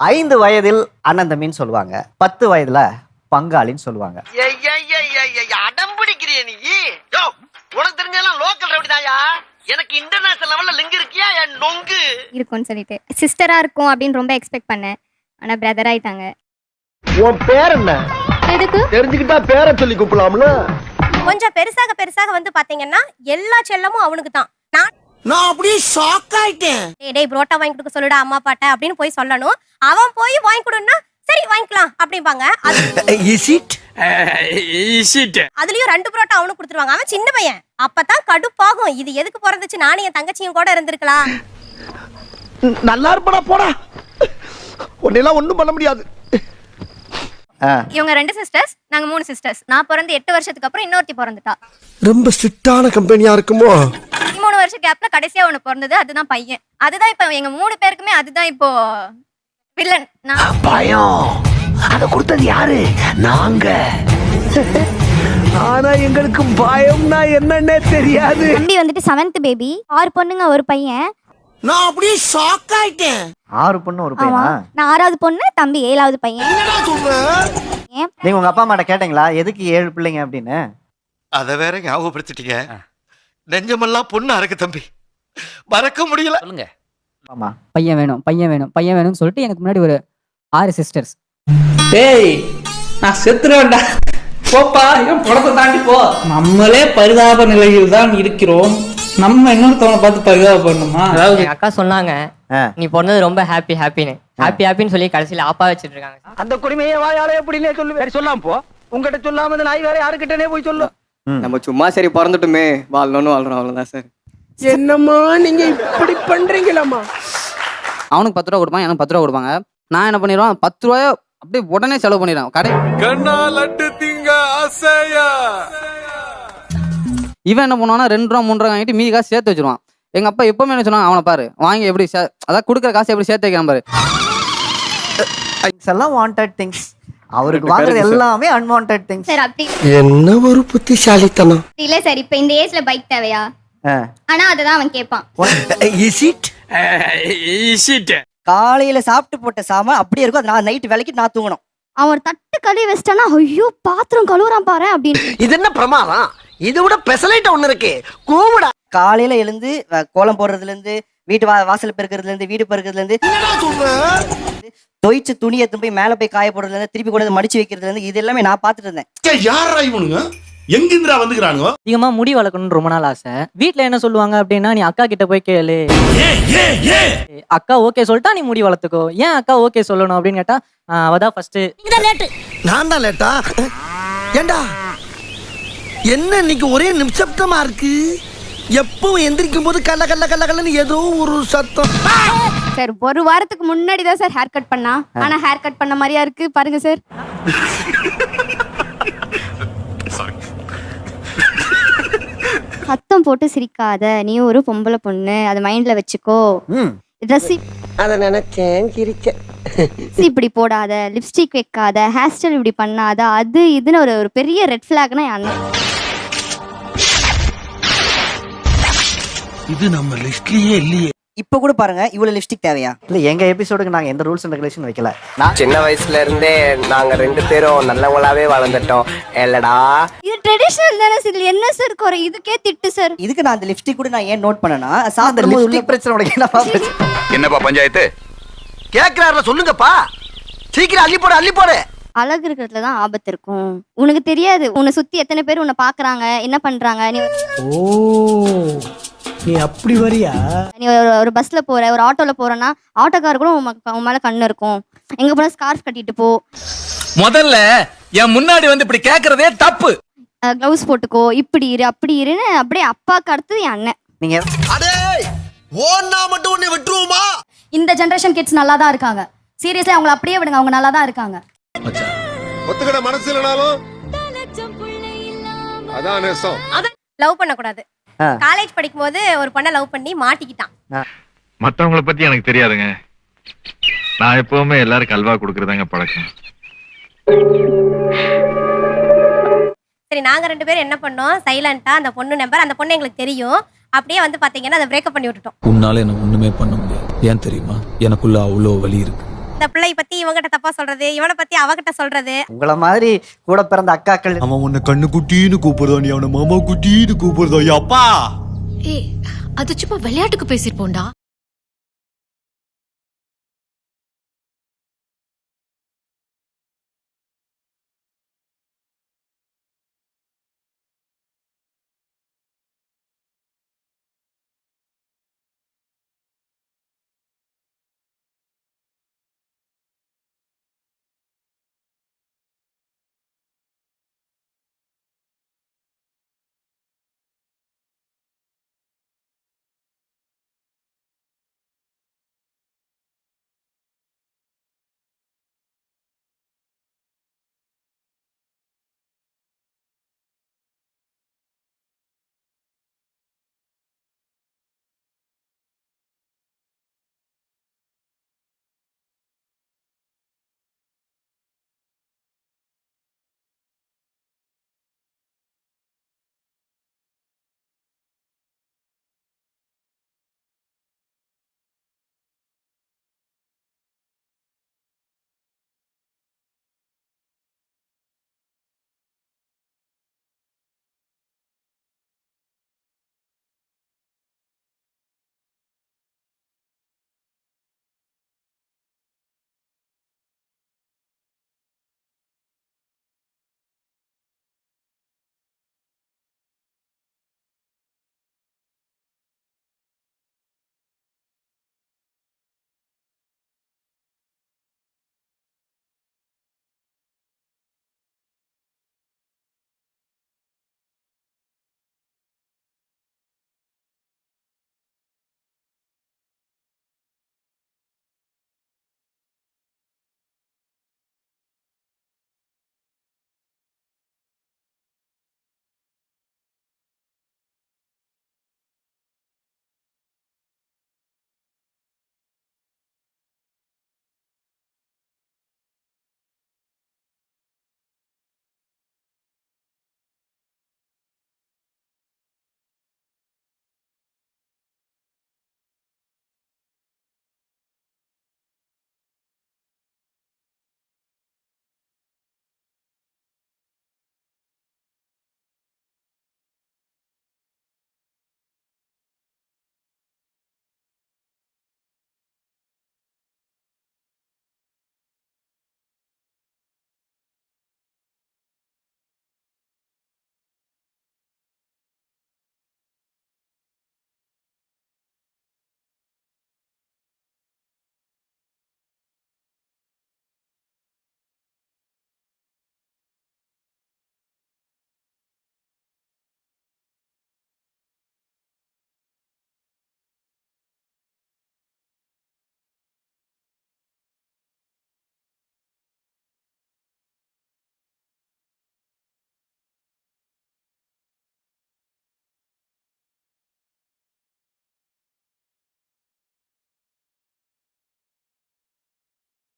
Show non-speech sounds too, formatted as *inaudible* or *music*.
ஐந்து வயதில் அண்ணன் தம்பின்னு சொல்லுவாங்க. பத்து வயதுல பங்காளின்னு சொல்லுவாங்க. அடம் பிடிக்கிறிய நீ. யோ உனக்கு தெரிஞ்செல்லாம் லோக்கல் ரவுடிதாயா எனக்கு இன்டர்நேஷனல் லெவல்ல லிங்க் இருக்கியா? என் நொங்கு. இருக்கும்னு சொல்லிட்டு. சிஸ்டரா இருக்கும் அப்படின்னு ரொம்ப எக்ஸ்பெக்ட் பண்ணேன். ஆனா பிரதர் ஆயிட்டாங்க. உன் பேர் என்ன? எதுக்கு? தெரிஞ்சுக்கிட்டா பேரை சொல்லி கூப்பிடலாம்ல. கொஞ்சம் பெருசாக பெருசாக வந்து பாத்தீங்கன்னா எல்லா செல்லமும் அவனுக்கு தான் நான் நான் அப்படியே ஷாக் ஆயிட்டேன். டேய், டேய் புரோட்டா வாங்கி கொடுக்க சொல்லுடா அம்மா பாட்ட அப்படின்னு போய் சொல்லணும். அவன் போய் வாங்கி கொடுன்னா சரி வாங்கிக்கலாம் அப்படிம்பாங்க. அது *laughs* இஸ் இட் அதுலயும் ரெண்டு புரோட்டா அவனுக்கு கொடுத்துருவாங்க. அவன் சின்ன பையன். அப்பதான் கடுப்பாகும். இது எதுக்கு பிறந்துச்சு நானும் என் தங்கச்சியும் கூட இருந்திருக்கலாம். நல்லா இருப்படா போடா. உன்னெல்லாம் ஒண்ணும் பண்ண முடியாது. இவங்க ரெண்டு சிஸ்டர்ஸ் நாங்க மூணு சிஸ்டர்ஸ் நான் பிறந்து எட்டு வருஷத்துக்கு அப்புறம் இன்னொருத்தி பிறந்துட்டா. ரொம்ப ஸ்ட்ரிக்டான கம்பெனியா இருக்குமோ? மூணு வருஷம் கேப்ல கடைசியா ஒண்ணு பிறந்தது அதுதான் பையன். அதுதான் இப்ப எங்க மூணு பேருக்குமே அதுதான் இப்போ வில்லன் நான் பயம். அத கொடுத்தது யாரு? நாங்க. ஆனா எங்களுக்கு பயம்னா என்னன்னே தெரியாது. தம்பி வந்துட்டு செவன்த் பேபி ஆறு பொண்ணுங்க ஒரு பையன். நான் அப்படியே ஷாக் ஆயிட்டேன். ஆறு பொண்ணு ஒரு பையனா? நான் ஆறாவது பொண்ணு தம்பி ஏழாவது பையன். ஏன்? நீங்க உங்க அப்பா அம்மாட்ட கேட்டீங்களா? எதுக்கு ஏழு பிள்ளைங்க அப்படின்னு? அத வேற ஞாபகப்படுத்திட்டீங்க. நெஞ்சமெல்லாம் பொண்ணா இருக்கு தம்பி. மறக்க முடியல. சொல்லுங்க. ஆமா. பையன் வேணும் பையன் வேணும் பையன் வேணும்னு சொல்லிட்டு எனக்கு முன்னாடி ஒரு ஆறு சிஸ்டர்ஸ் டேய் நான் செத்துருவேன்டா. போப்பா என் படத்தை தாண்டி போ. நம்மளே பரிதாப நிலையில் தான் இருக்கிறோம். நம்ம இன்னொருத்தவனை பார்த்து பரிதாபப்படணுமா அதாவது எங்க அக்கா சொன்னாங்க. நீ பிறந்தது ரொம்ப ஹாப்பி ஹாப்பின்னு ஹாப்பி ஹாப்பின்னு சொல்லி கடைசியில ஆப்பா வச்சிட்டு இருக்காங்க அந்த குடிமையை வாயால எப்படின்னே சொல்லு. வேற சொல்லாம போ. உங்ககிட்ட சொல்லாம இந்த நாய் வேற யாருக்கிட்டனே போய் சொல்லு. நம்ம சும்மா சரி பிறந்துட்டுமே. வாழணும்னு வாழ்றோம். அவ்வளவுதான் சார். என்னம்மா நீங்க இப்படி பண்றீங்களாம்மா? அவனுக்கு பத்து ரூபா கொடுப்பான் எனக்கு பத்து ரூபா கொடுப்பாங்க. நான் என்ன பண்ணிடுவேன் பத்து ரூபாய அப்படியே உடனே செலவு பண்ணிடுவேன். கடை இவன் என்ன பண்ணுவானா ரெண்டு ரூபா மூணு ரூபா வாங்கிட்டு மீதி காசு சேர்த்து வச்சிருவான். எங்க அப்பா எப்பவுமே என்ன சொன்னாங்க அவனை பாரு வாங்கி எப்படி சே- அதான் கொடுக்குற காசு எப்படி சேர்த்து வைக்கிறான் பாரு. எல்லாம் வாண்டட் திங்ஸ் அவருக்கு வாங்குறது எல்லாமே அன்வான்ட் திங்ஸ் சரி அப்படி என்ன ஒரு புத்திசாலித்தனம்? இல்ல சார் இப்ப இந்த ஏஜ்ல பைக் தேவையா? ஆனா அததான் அவன் கேட்பான் இஸ் இட் இஸ் இட் காலையில சாப்பிட்டு போட்ட சாமான் அப்படியே இருக்கும். அது நான் நைட் வேலைக்கு நான் தூங்கணும். அவன் ஒரு தட்டு கழுவி வச்சிட்டானா ஐயோ பாத்திரம் கழுவுறான் பாரு அப்படின்னு. இது என்ன பிரமாதம்? இது விட பெசலைட் ஒண்ணு இருக்கு. கூவுடா. காலையில எழுந்து கோலம் போடுறதுல இருந்து வீட்டு வா வாசல் பெருக்கிறதுல இருந்து வீடு பெருக்கிறதுல இருந்து. தொய்ச்சு துணி எடுத்து போய் மேல போய் காய போடுறதுல இருந்து திருப்பி கொண்டு வந்து மடிச்சு வைக்கிறதுல இருந்து இது எல்லாமே நான் பாத்துட்டு இருந்தேன். யாரா இவனுங்க? எங்கிந்திரா வந்துக்கிறானுங்க? அதிகமா முடி வளர்க்கணும்னு ரொம்ப நாள் ஆசை. வீட்ல என்ன சொல்லுவாங்க அப்படின்னா நீ அக்கா கிட்ட போய் கேளு. அக்கா ஓகே சொல்லிட்டா நீ முடி வளர்த்துக்கோ. ஏன் அக்கா ஓகே சொல்லணும் அப்படின்னு கேட்டா அவதான் ஃபர்ஸ்ட் நான் தான் லேட்டா ஏண்டா? என்ன இன்னைக்கு ஒரே நிமிஷப்தமா இருக்கு? எப்பவும் எந்திரிக்கும் போது கல்ல கல்ல கல்ல கல்லன்னு ஏதோ ஒரு சத்தம். சார் ஒரு வாரத்துக்கு முன்னாடி தான் சார் ஹேர் கட் பண்ணா ஆனா ஹேர் கட் பண்ண மாதிரியா இருக்கு பாருங்க சார். சத்தம் போட்டு சிரிக்காத. நீ ஒரு பொம்பளை பொண்ணு அதை மைண்ட்ல வச்சுக்கோ. ம். ட்ரெஸ் அத நினைச்சேன் சிரிச்சேன். இப்படி போடாத லிப்ஸ்டிக் வைக்காத ஹேர் ஸ்டைல் இப்படி பண்ணாத அது இதுன்னு ஒரு ஒரு பெரிய ரெட் ஃபிளாக்னா அண்ணன். இது நம்ம லிஸ்ட்லயே இல்லையே. இப்ப கூட பாருங்க இவ்வளவு லிப்ஸ்டிக் தேவையா? இல்ல எங்க எபிசோடுக்கு நாங்க எந்த ரூல்ஸ் அண்ட் ரெகுலேஷன் வைக்கல. நான் சின்ன வயசுல இருந்தே நாங்க ரெண்டு பேரும் நல்லவங்களாவே வளர்ந்துட்டோம். இல்லடா இது ட்ரெடிஷனல் தானே சார் என்ன சார் குறை? இதுக்கே திட்டு சார் இதுக்கு நான் அந்த லிப்ஸ்டிக் கூட நான் ஏன் நோட் பண்ணனா உள்ள லிப்ஸ்டிக் பிரச்சனை உனக்கு என்னப்பா பிரச்சனை? என்னப்பா பஞ்சாயத்து? கேக்குறாருல சொல்லுங்கப்பா. சீக்கிரம் அள்ளி போடு அள்ளி போடு. அழகு இருக்கிறதுல தான் ஆபத்து இருக்கும். உனக்கு தெரியாது. உன்னை சுத்தி எத்தனை பேர் உன்னை பாக்குறாங்க என்ன பண்றாங்க நீ ஓ. நீ அப்படி வரியா? நீ ஒரு ஒரு பஸ்ல போற ஒரு ஆட்டோல போறேன்னா ஆட்டோக்கார கூட உன் உன் மேல கண்ணு இருக்கும். எங்க போனா ஸ்கார்ஃப் கட்டிட்டு போ. முதல்ல என் முன்னாடி வந்து இப்படி கேக்குறதே தப்பு. க்ளவுஸ் போட்டுக்கோ இப்படி இரு அப்படி இருன்னு அப்படியே அப்பாக்கு அடுத்தது என் அண்ணன். நீங்க அடே ஓன்னா மட்டும் உன்னை விட்டுருவோமா? இந்த ஜெனரேஷன் கிட்ஸ் நல்லா தான் இருக்காங்க. சீரியஸ்லி அவங்கள அப்படியே விடுங்க அவங்க நல்லா தான் இருக்காங்க. ஒத்துக்கிட மனசு இல்லனாலும் அதான் நேசம். லவ் பண்ணக்கூடாது. ஆ. காலேஜ் படிக்கும்போது ஒரு பொண்ணை லவ் பண்ணி மாட்டிக்கிட்டான். மத்தவங்கள பத்தி எனக்கு தெரியாதுங்க. நான் எப்பவுமே எல்லாருக்கும் அல்வா கொடுக்கறதாங்க பழக்கம். சரி நாங்க ரெண்டு பேரும் என்ன பண்ணோம்? சைலண்டா அந்த பொண்ணு நம்பர் அந்த பொண்ணு எங்களுக்கு தெரியும். அப்படியே வந்து பாத்தீங்கன்னா அதை பிரேக்கப் பண்ணி விட்டுட்டோம். உன்னால என்ன ஒண்ணுமே பண்ண முடியாது. ஏன் தெரியுமா? எனக்குள்ள அவ்வளோ வலி இருக்கு. இந்த பிள்ளை பத்தி இவங்கிட்ட தப்பா சொல்றது இவனை பத்தி அவகிட்ட சொல்றது. உங்கள மாதிரி கூட பிறந்த அக்காக்கள் அவன் உன்னை கண்ணு குட்டின்னு கூப்பிடுறா நீ அவனை மாமா குட்டின்னு கூப்பிடுறா அப்பா! ஏய் அது சும்மா விளையாட்டுக்கு பேசிருப்போம்டா